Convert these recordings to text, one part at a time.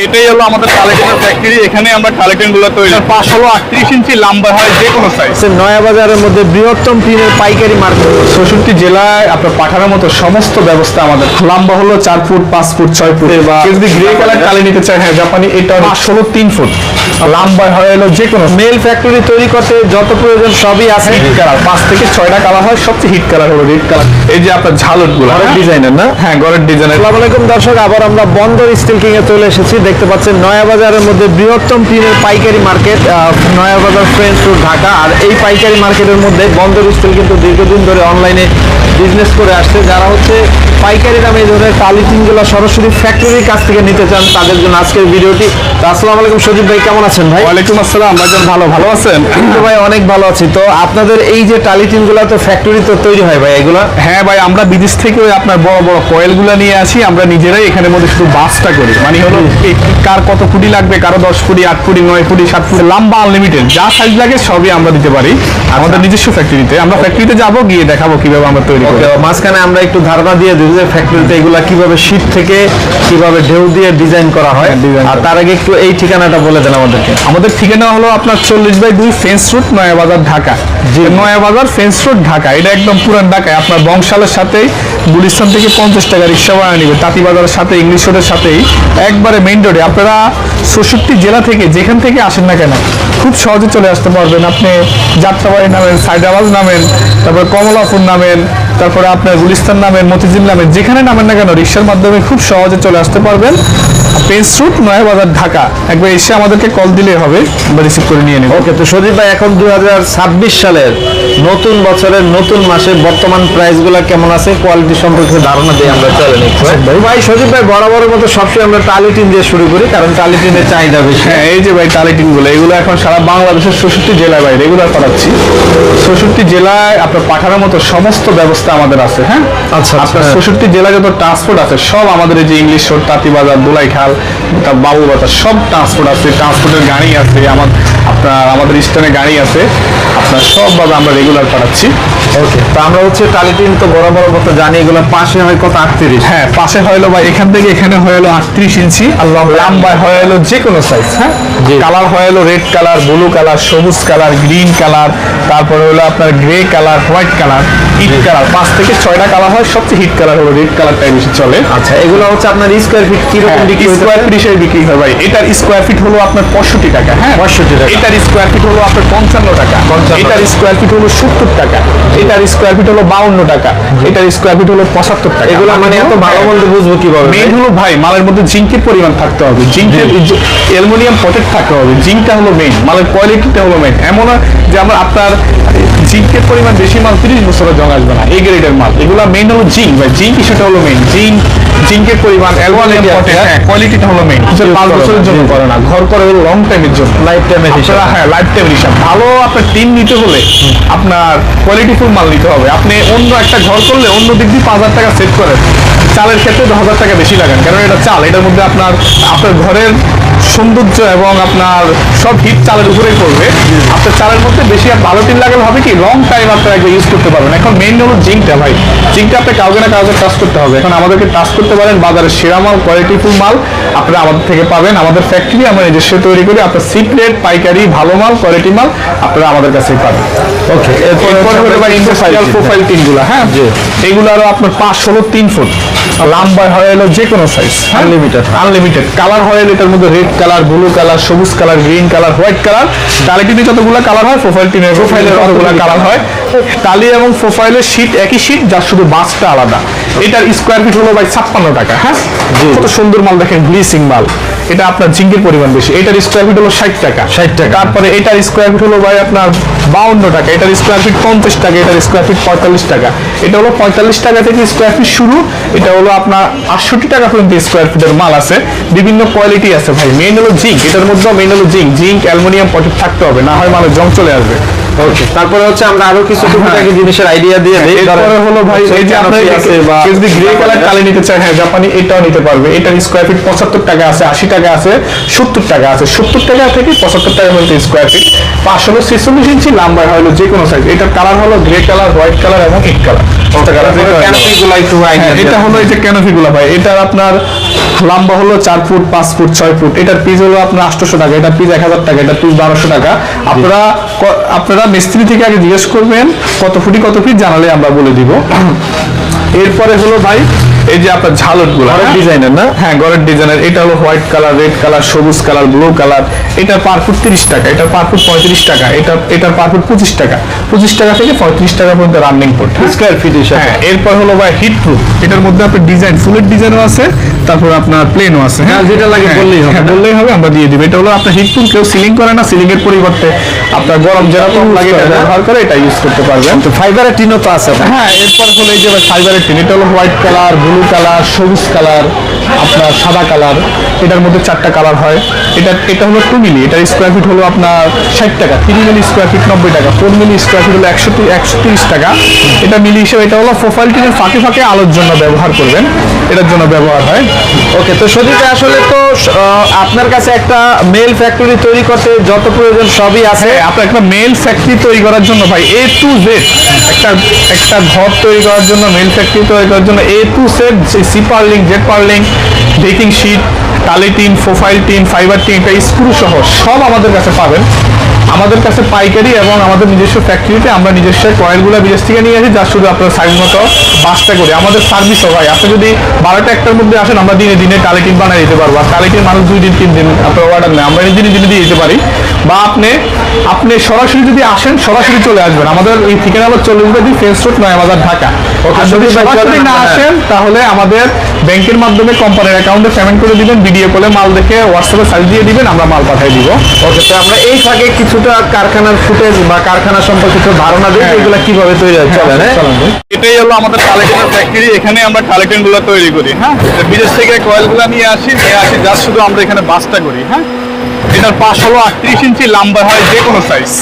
এটাই হলো আমাদের কালেকশনের ফ্যাক্টরি এখানে আমরা কালেকশনগুলো তৈরি পাঁচ হলো আটত্রিশ ইঞ্চি লম্বা হয় যে কোনো সাইজ নয়া বাজারের মধ্যে বৃহত্তম টিনের পাইকারি মার্কেট। চৌষট্টি জেলায় আপনার পাঠানোর মতো সমস্ত ব্যবস্থা আমাদের। লম্বা হলো চার ফুট পাঁচ ফুট ছয় ফুট। বা যদি গ্রে কালার কালি নিতে চায় হ্যাঁ জাপানি এটা পাঁচ। হলো তিন ফুট। লম্বা হয় হলো যে কোনো মেল ফ্যাক্টরি তৈরি করতে যত প্রয়োজন সবই আছে। হিট কালার পাঁচ থেকে ছয়টা কালার হয় সবচেয়ে হিট কালার হলো রেড কালার এই যে আপনার ঝালটগুলো ঘরের ডিজাইনের না? হ্যাঁ গড়ের ডিজাইনের আসসালামু আলাইকুম দর্শক আবার আমরা বন্দর স্টিল কিং এ চলে এসেছি। দেখতে পাচ্ছেন নয়া বাজারের মধ্যে বৃহত্তম টিনের পাইকারি মার্কেট নয়া বাজার ফ্রেন্ডস রোড ঢাকা। আর এই পাইকারি মার্কেটের মধ্যে বন্দর স্টিল কিন্তু দীর্ঘদিন ধরে অনলাইনে বিজনেস করে আসছে। যারা হচ্ছে পাইকারি দামে এই ধরনের টালি টিনগুলো সরাসরি ফ্যাক্টরির কাছ থেকে নিতে চান তাদের জন্য আজকের ভিডিওটি। তো আসসালামু আলাইকুম সজীব ভাই কেমন আছেন ভাই? ওয়ালাইকুম আসসালাম ভাইজান ভালো ভালো আছেন? তো ভাই অনেক ভালো আছি। তো আপনাদের এই যে টালি টিনগুলো তো ফ্যাক্টরি তো তৈরি হয় ভাই এগুলা? হ্যাঁ ভাই আমরা বিদেশ থেকে ওই আপনার বড় বড় কয়েলগুলা নিয়ে আসি। আমরা নিজেরাই এখানে মধ্যে শুধু বাসটা করি। মানে হলো কার কত ফুটি লাগবে কারও দশ ফুটি আট ফুটি নয় ফুটি সাত ফুটি লম্বা আনলিমিটেড যা সাইজ লাগে সবই আমরা দিতে পারি। আমাদের নিজস্ব ফ্যাক্টরিতে আমরা ফ্যাক্টরিতে যাব গিয়ে দেখাবো কীভাবে আমরা তৈরি করি। মাঝখানে আমরা একটু ধারণা দিয়ে দিই যে ফ্যাক্টরিতে এগুলা কীভাবে শীত থেকে কীভাবে ঢেউ দিয়ে ডিজাইন করা হয়। হ্যাঁ, আর তার আগে একটু এই ঠিকানাটা বলে দেন আমাদেরকে। আমাদের ঠিকানা হলো আপনার চল্লিশ বাই দুই ফেন্স রোড নয়াবাজার ঢাকা। জি। Nayabazar fence road Dhaka. এটা একদম পুরান ঢাকায়। আপনার বংশালের সাথেই গুলিস্তান থেকে পঞ্চাশ টাকা রিক্সা ভাড়া নিবে। তাঁতিবাজারের সাথে ইংলিশ রোডের সাথেই একবারে মেইন রোডে আপনারা ষষট্টি জেলা থেকে যেখান থেকে আসেন না কেন, খুব সহজে চলে আসতে পারবেন। আপনি যাত্রাবাড়ি নামেন সাইদাবাজ নামেন, তারপর কমলাপুর নামেন তারপরে আপনার গুলিস্তান নামেন মতিঝিল নামেন যেখানে নামেন না কেন রিক্সার মাধ্যমে খুব সহজে চলে আসতে পারবেন। Fence road Nayabazar Dhaka. একবার এসে আমাদেরকে কল দিলেই হবে আমরা রিসিভ করে নিয়ে নেব। ওকে তো সজীব ভাই এখন দুই সালের নতুন বছরের নতুন মাসে বর্তমান প্রাইসগুলো কেমন আছে? কোয়ালিটি সম্পর্কে ধারণা দিয়ে আমরা চলে নিচ্ছি ভাই। সজীব ভাই বরাবরের মতো সবসময় আমরা টালি টিন দিয়ে শুরু করি কারণ টালি টিনের চাহিদা বেশি। হ্যাঁ এই যে ভাই টালিটিনগুলো এগুলো এখন সারা বাংলাদেশের চৌষট্টি জেলায় ভাই রেগুলার করাচ্ছি। চৌষট্টি জেলায় আপনার পাঠানোর মতো সমস্ত ব্যবস্থা আমাদের আছে হ্যাঁ? আচ্ছা, আপনার হ্যাঁ। চৌষট্টি জেলায় যত ট্রান্সপোর্ট আছে সব আমাদের এই যে ইংলিশ রোড তাঁতিবাজার দোলাইখাল তার বাবুবাজার সব ট্রান্সপোর্ট আছে। ট্রান্সপোর্টের গাড়ি আছে আমার আপনার আমাদের স্টেশনে গাড়ি আছে। আপনার সবভাবে আমরা রেগুলার পাঠাচ্ছি। ওকে তো আমরা হচ্ছে টালি টিন তো বরাবর মতো জানি এগুলো পাশে হয় কত? আটত্রিশ। হ্যাঁ পাশে হলো ভাই এখান থেকে এখানে হয়ে হলো আটত্রিশ ইঞ্চি আল্লাহ লম্বায় হলো যে কোনো সাইজ হ্যাঁ। কালার হলো রেড কালার ব্লু কালার সবুজ কালার গ্রিন কালার তারপরে হলো আপনার গ্রে কালার হোয়াইট কালার ইট কালার পাঁচ থেকে ছয়টা কালার হয় সবচেয়ে হিট কালার হলো রেড কালারটাই বেশি চলে। আচ্ছা এগুলো হচ্ছে আপনার স্কোয়ার ফিট কীরকম বিক্রি হতে স্কোয়ার ফিট হিসেবে বিক্রি হয় ভাই। এটার স্কোয়ার ফিট হলো আপনার পঁয়ষট্টি টাকা হ্যাঁ? 65 টাকা। এটার স্কোয়ার ফিট হলো আপনার পঞ্চান্ন টাকা। 55 এটার স্কোয়ার ফিট হলো সত্তর টাকা। এটার স্কোয়ার ফিট হলো বাউন্ন টাকা। এটার স্কোয়ার ফিট হলো পঁচাত্তর টাকা। এগুলো মানে এত ভালো মন্দ বুঝব কীভাবে মেইন হলো ভাই মালের মধ্যে জিঙ্কের পরিমাণ থাকতে হবে। জিঙ্কের অ্যালুমিনিয়াম পটেট থাকতে হবে। জিঙ্কটা হলো মেইন মালের কোয়ালিটিটা হলো মেইন এমন যে আমরা আপনার জিঙ্কের পরিমাণ বেশি মাল তিরিশ বছরে জং আসবে না। এই গ্রেডের মাল। এগুলো মেইন হলো জিঙ্ক। ভাই জিঙ্ক সেটা হলো মেইন জিঙ্ক জিঙ্কের পরিমাণ পটেট হ্যাঁ কোয়ালিটিটা হলো মেইন পাঁচ বছরের জন্য। করে না। ঘর করে লং টাইমের জন্য। লাইফ টাইমের হিসাব। হ্যাঁ লাইফ টাইম হিসাব। ভালো আপনার টিম নিতে হলে আপনার কোয়ালিটিফুল মাল নিতে হবে। আপনি অন্য একটা ঘর করলে অন্য দিক দিয়ে পাঁচ হাজার টাকা সেভ করেন। চালের ক্ষেত্রে দশ হাজার টাকা বেশি লাগান। কারণ এটা চাল এটার মধ্যে আপনার আপনার ঘরের সৌন্দর্য এবং আপনার সব হিট চালের উপরেই পড়বে। আপনার চালের মধ্যে বেশি আর ভালো টিন লাগালে হবে কি লং টাইম আপনারা একবার ইউজ করতে পারবেন। এখন মেইন হলো জিঙ্কটা ভাই। জিঙ্কটা আপনি কাউকে না কাউকে টাচ করতে হবে। এখন আমাদেরকে টাচ করতে পারেন বাজারের সেরা মাল কোয়ালিটিফুল মাল। আপনারা আমাদের থেকে পাবেন। আমাদের ফ্যাক্টরি আমরা নিজস্ব তৈরি করি। আপনার সিপ রেট পাইকারি ভালো মাল কোয়ালিটি মাল আপনারা আমাদের কাছেই পাবেন। ওকে এরপরে হলো ভাই ইন্ডাস্ট্রিয়াল প্রোফাইল টিনগুলো হ্যাঁ? জি। এগুলো আরও আপনার পাঁচ ষোলো তিন ফুট। লম্বা হয় হলো যে কোনো সাইজ Unlimited। আনলিমিটেড কালার হয় এটার মধ্যে রেড কালার ব্লু কালার সবুজ colour green colour white colour. টালিটিতে যতগুলো কালার হয় প্রোফাইল টিমের প্রোফাইলের অতগুলো কালার হয়। টালি এবং প্রোফাইলের শীট একই শীট যার শুধু বাসটা আলাদা। এটার স্কোয়ার ফিট হলো ভাই ছাপ্পান্ন টাকা হ্যাঁ? কত সুন্দর মাল দেখেন গ্লিসিং মাল। এটা আপনার জিঙ্কের পরিমাণ বেশি। এটার স্কোয়ার ফিট হলো ষাট টাকা। 60 টাকা। তারপরে এটার স্কোয়ার ফিট হলো ভাই আপনার বাউন্ন টাকা। এটার স্কোয়ার ফিট পঞ্চাশ টাকা এটার স্কোয়ার ফিট পঁয়তাল্লিশ টাকা। এটা হলো পঁয়তাল্লিশ টাকা থেকে স্কোয়ার ফিট শুরু। এটা হলো আপনার আটষট্টি টাকা পর্যন্ত স্কোয়ার ফিটের মাল আছে। বিভিন্ন কোয়ালিটি আছে ভাই। মেইন হলো জিঙ্ক এটার মধ্যেও মেইন হলো জিঙ্ক জিঙ্ক অ্যালুমিনিয়াম পটেট থাকতে হবে না হয় মালের জং চলে আসবে। ওকে তারপরে হচ্ছে আমরা আরও কিছু টুকিটাকি জিনিসের আইডিয়া দিয়ে দিই তারপরে হলো ভাই এই যে আপনার আছে বা যদি গ্রে কালার কালে নিতে চান হ্যাঁ জাপানি এটাও নিতে পারবে। এটার স্কোয়ার ফিট পঁচাত্তর টাকা আছে আশি টাকা আছে সত্তর টাকা আছে। সত্তর টাকা থেকে পঁচাত্তর টাকা পর্যন্ত স্কোয়ার ফিট পাঁচশো ছেচল্লিশ ইঞ্চি লাম্বার হলো যে কোনো সাইজ এটার কালার হলো গ্রে কালার হোয়াইট কালার এবং ইট কালার একটু হ্যাঁ, এটা হলো এই যে ক্যানোপি গুলো ভাই। এটার আপনার লম্বা হলো চার ফুট পাঁচ ফুট ছয় ফুট। এটার পিস হলো আপনার আটশোশো টাকা। এটা পিস এক হাজার টাকা এটা পিস বারোশো টাকা। আপনারা আপনারা মিস্ত্রি থেকে আগে জিজ্ঞেস করবেন কত ফুটি কত ফিট জানালে আমরা বলে দিব। এরপরে হলো ভাই এই যে আপনার ঝালটগুলো ঘরের ডিজাইনের না? হ্যাঁ গড়ের ডিজাইনের। এটা হলো হোয়াইট কালার রেড কালার সবুজ কালার ব্লু কালার। এটার পার ফুট তিরিশ টাকা এটার পার ফুট পঁয়ত্রিশ টাকা এটা এটার পার ফুট পঁচিশ টাকা। পঁচিশ টাকা থেকে পঁয়ত্রিশ টাকা পর্যন্ত রানিং পড়ে স্কোয়ার ফিট হিসাবে হ্যাঁ এরপর হলো ভাই হিট প্রুফ এটার মধ্যে আপনার ডিজাইন ফুলের ডিজাইনও আছে তারপর আপনার প্লেনও আছে হ্যাঁ? হ্যাঁ, যেটা লাগে হ্যাঁ, বললেই হবে। হ্যাঁ, বললেই হবে আমরা দিয়ে দিব। এটা হলো আপনার হিট প্রুফ কেউ সিলিং করে না সিলিং এর পরিবর্তে আপনার গরম যেরকম লাগে এটা ব্যবহার করে এটা ইউজ করতে পারবেন। তো ফাইবারের টিনও তো আছে হ্যাঁ এরপর হলো এই যে ফাইবারের টিন এটা হলো হোয়াইট কালার ব্লু কালার সবুজ কালার আপনার সাদা কালার এটার মধ্যে চারটা কালার হয়। এটা এটা হলো টু মিলি এটার স্কোয়ার ফিট হলো আপনার ষাট টাকা তিন মিলি স্কোয়ার ফিট নব্বই টাকা ফোর মিলি স্কোয়ার ফিট হলো একশো একশো তিরিশ টাকা। এটা মিলি হিসেবে এটা হলো প্রোফাইল টিনের ফাঁকে ফাঁকে আলোর জন্য ব্যবহার করবেন এটার জন্য ব্যবহার হয়। ওকে তো সদীপ আসলে তো আপনার কাছে একটা মেল ফ্যাক্টরি তৈরি করতে যত প্রয়োজন সবই আছে। হ্যাঁ আপনার একটা মেল ফ্যাক্টরি তৈরি করার জন্য ভাই এ টু জেড একটা একটা ঘর তৈরি করার জন্য মেল ফ্যাক্টরি তৈরি করার জন্য A to Z C purlin Z purlin baking sheet টালি tin profile tin fibre tin এটা স্ক্রু সহ সব আমাদের কাছে পাবেন। আমাদের কাছে পাইকারি এবং আমাদের নিজস্ব ফ্যাক্টরিতে আমরা নিজস্ব কয়েলগুলো বিদেশ থেকে নিয়ে আসি, যা শুধু আপনার সাইজ মতো বাসটা করি। আমাদের সার্ভিসও হয় আপনি যদি বারোটা একটার মধ্যে আসেন, আমরা দিনে দিনে টালিটিন বানিয়ে দিতে পারব। আর টালিটিন মানুষ দুই দিন, তিন দিন আপনার অর্ডার নেয়। আমরা দিনে দিনে দিয়ে দিতে পারি। বা আপনি আপনি সরাসরি যদি আসেন সরাসরি চলে আসবেন। আমাদের এই ঠিকানা হলো চল্লিশ বাদি ফেন্স রোড নয়াবাজার ঢাকা। যদি সরাসরি না হ্যাঁ। আসেন তাহলে আমাদের ব্যাংকের মাধ্যমে কোম্পানির অ্যাকাউন্টে পেমেন্ট করে দিবেন ভিডিও কলে মাল দেখে হোয়াটসঅ্যাপে সার্চ দিয়ে দিবেন আমরা মাল পাঠিয়ে দিব। ওকে তো আমরা এই ফাঁকে কিছুটা কারখানার ফুটেজ বা কারখানা সম্পর্কে কিছু ধারণা দিই হ্যাঁ। এগুলো কীভাবে তৈরি হয় চলে হ্যাঁ এটাই হলো আমাদের কালেকশনের ফ্যাক্টরি এখানে আমরা কালেকশনগুলো তৈরি করি হ্যাঁ? বিদেশ থেকে কয়েলগুলো নিয়ে আসি নিয়ে আসি যা শুধু আমরা এখানে বাসটা করি হ্যাঁ? এটার পাশ হলো আটত্রিশ ইঞ্চি লম্বা হয় যে কোনো সাইজ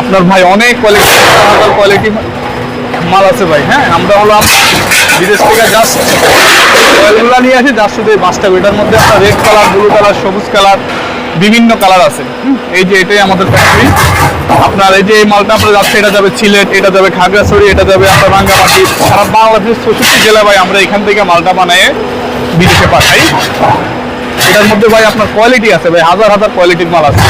আপনার ভাই অনেক কোয়ালিটি কোয়ালিটি মাল আছে ভাই হ্যাঁ? আমরা হলাম বিদেশ থেকে জাস্ট কয়েলগুলো নিয়ে আসি যার শুধু বাসটা। এটার মধ্যে। আপনার রেড কালার ব্লু কালার সবুজ কালার বিভিন্ন কালার আছে। এই যে এটাই আমাদের ফ্যাক্টরি আপনার এই যে এই মালটা আপনার যাচ্ছে, এটা যাবে সিলেট এটা যাবে খাগড়াছড়ি, এটা যাবে আপনার রাঙ্গামাটি। সারা বাংলাদেশের চৌষট্টি জেলা ভাই আমরা এখান থেকে মালটা বানিয়ে বিদেশে পাঠাই। এটার মধ্যে ভাই আপনার কোয়ালিটি আছে ভাই হাজার হাজার কোয়ালিটির মাল আছে।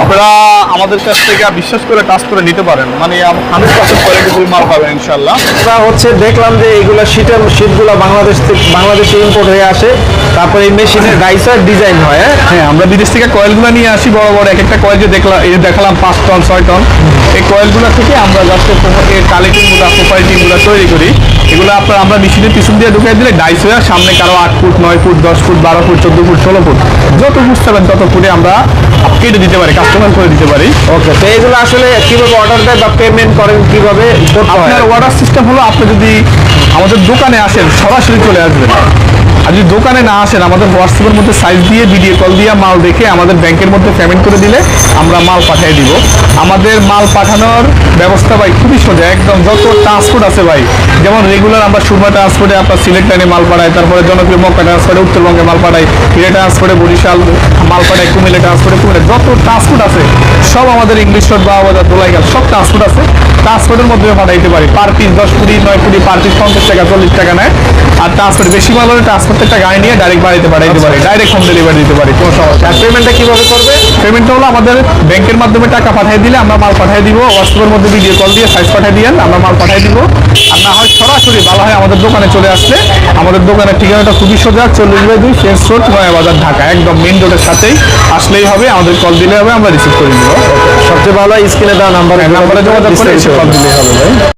আপনারা আমাদের কাছ থেকে বিশ্বাস করে কাজ করে নিতে পারেন। মানে হান্ড্রেড পার্সেন্ট কোয়ালিটিফুল মাল পাবেন ইনশাল্লাহ আমরা হচ্ছে দেখলাম যে এইগুলো শীতের শীতগুলো বাংলাদেশ থেকে বাংলাদেশে ইম্পোর্ট হয়ে আসে। তারপরে এই মেশিনে ডাইসার ডিজাইন হয় হ্যাঁ? হ্যাঁ আমরা বিদেশ থেকে কয়েলগুলো নিয়ে আসি বড় বড় এক একটা কয়েল যে দেখলাম এই দেখালাম পাঁচ টন ছয় টন এই কয়েলগুলো থেকে আমরা জাস্ট কালেক্টিংগুলো প্রোফাইটিংগুলো তৈরি করি। এগুলো আপনার আমরা মেশিনের পিছন দিয়ে ঢুকিয়ে দিলে ডাইস হয়ে সামনে কারও আট ফুট নয় ফুট দশ ফুট বারো ফুট চোদ্দ ফুট ষোলো ফুট। যত ফুট চাবেন তত ফুটে আমরা কেটে দিতে পারি কাস্টমার করে দিতে পারি। ওকে তো এগুলো আসলে কীভাবে অর্ডার দেয় বা পেমেন্ট করেন কীভাবে আপনার অর্ডার সিস্টেম হলো আপনি যদি আমাদের দোকানে আসেন সরাসরি চলে আসবেন। আর যদি দোকানে না আসেন, আমাদের হোয়াটসঅ্যাপের মধ্যে সাইজ দিয়ে ভিডিও কল দিয়ে মাল দেখে আমাদের ব্যাংকের মধ্যে পেমেন্ট করে দিলে আমরা মাল পাঠিয়ে দিব। আমাদের মাল পাঠানোর ব্যবস্থা ভাই খুবই সোজা, একদম যত ট্রান্সপোর্ট আছে ভাই। যেমন রেগুলার আমরা সুরমা ট্রান্সপোর্টে আপনার সিলেট লাইনে মাল পাঠাই, তারপরে জনপ্রিয় মক্কা ট্রান্সপোর্টে উত্তরবঙ্গে মাল পাঠাই, হিরে ট্রান্সপোর্টে বরিশাল মাল পাঠাই, কুমিল্লা ট্রান্সপোর্টে কুমিল্লা, যত ট্রান্সপোর্ট আছে, সব আমাদের ইংলিশ রোড বা বাজার দোলাইগাল সব ট্রান্সপোর্ট আছে। ট্রান্সপোর্টের মধ্যে পাঠাইতে পারি। পার পিস দশ কুড়ি নয় কুড়ি পার পিস পঞ্চাশ টাকা চল্লিশ টাকা নেয়। আর ট্রান্সপোর্ট বেশি মাল হলে ট্রান্সপোর্ট একটা গাড়ি নিয়ে ডাইরেক্ট বাড়িতে পাঠাইতে পারি। ডাইরেক্ট হোম ডেলিভারি দিতে পারি কোনো সমস্যা আর পেমেন্টটা কীভাবে করবে? পেমেন্টটা হলো আমাদের ব্যাংকের মাধ্যমে টাকা পাঠিয়ে দিলে আমরা মাল পাঠিয়ে দিব। হোয়াটসঅ্যাপের মধ্যে ভিডিও কল দিয়ে সাইজ পাঠিয়ে দিয়েন আমরা মাল পাঠিয়ে দিব। আর না হয় সরাসরি ভালো হয় আমাদের দোকানে চলে আসলে আমাদের দোকানের ঠিকানাটা খুবই সোজা চল্লিশ বাই দুই ফেন্স রোড নয়াবাজার ঢাকা। একদম মেন রোডের সাথেই আসলেই হবে আমাদের কল দিলে হবে আমরা রিসিভ করে নিব। সবচেয়ে ভালো স্ক্রিনে দেওয়া নাম্বার নাম্বারে যোগাযোগ করে কল দিলেই হবে ভাই।